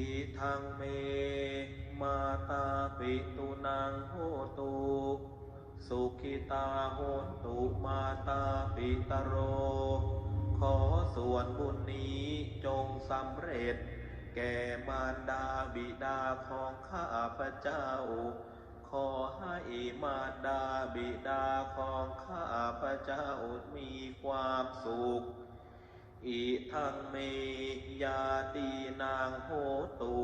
อิทังเม มาตาปิตุนางโหตุ สุขิตาโหนตุมาตาปิตโร ขอส่วนบุญนี้จงสำเร็จ แก่มารดาบิดาของข้าพเจ้า ขอให้มารดาบิดาของข้าพเจ้ามีความสุข อิทังเมยาตีนางโหตุ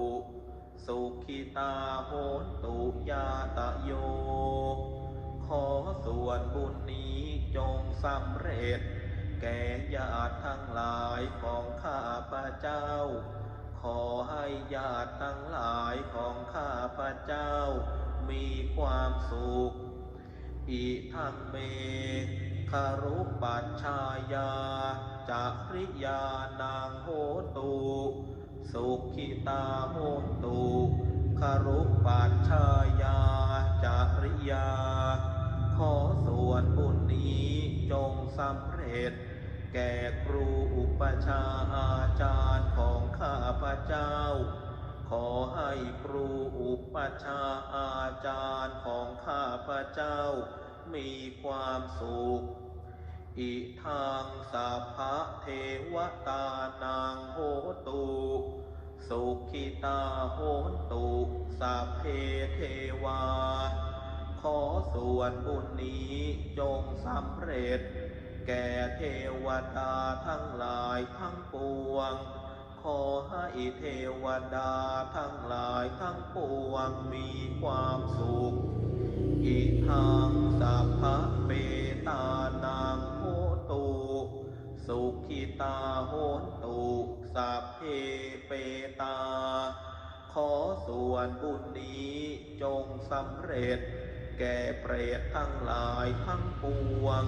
สุขิตาโหตุยาตะโย ขอส่วนบุญนี้จงสำเร็จ แก่ญาติทั้งหลายของข้าพระเจ้า ขอให้ญาติทั้งหลายของข้าพระเจ้า มีความสุข อิทังเม คารุปัชายาจาริยานางโหตุสุขิตาโหตุคารุปัชายาจาริยา ขอส่วนบุญนี้จงสำเร็จ แก่ครูอุปชาอาจารย์ของข้าพเจ้า ขอให้ครูอุปชาอาจารย์ของข้าพเจ้า มีความสุข อิทางสัพพะเทวตานางโหตุ สุขิตาโหตุสัพเพเทวา ขอส่วนบุญนี้จงสำเร็จ แก่เทวดาทั้งหลายทั้งปวงขอให้เทวดาทั้งหลายทั้งปวงมีความสุขอิ ตาโหนตุสัพเพเปตา ขอส่วนบุญนี้จงสำเร็จ แก่เปรตทั้งหลายทั้งปวง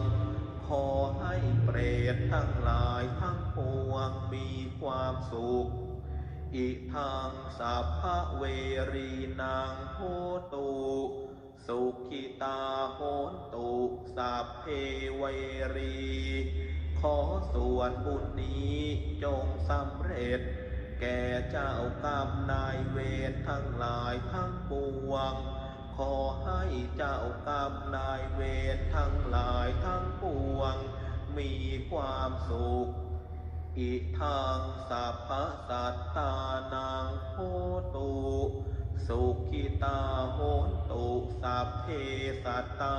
ขอให้เปรตทั้งหลายทั้งปวงมีความสุข อิทังสัพพะเวรีนางโหตุสุขิตาโหนตุสัพเพเวรี ขอส่วนบุญนี้จงสำเร็จ แก่เจ้ากรรมนายเวรทั้งหลายทั้งปวง ขอให้เจ้ากรรมนายเวรทั้งหลายทั้งปวง มีความสุข อิทังสัพพสัตตานังโหตุสุขิตาโหตุสัพเพสัตตา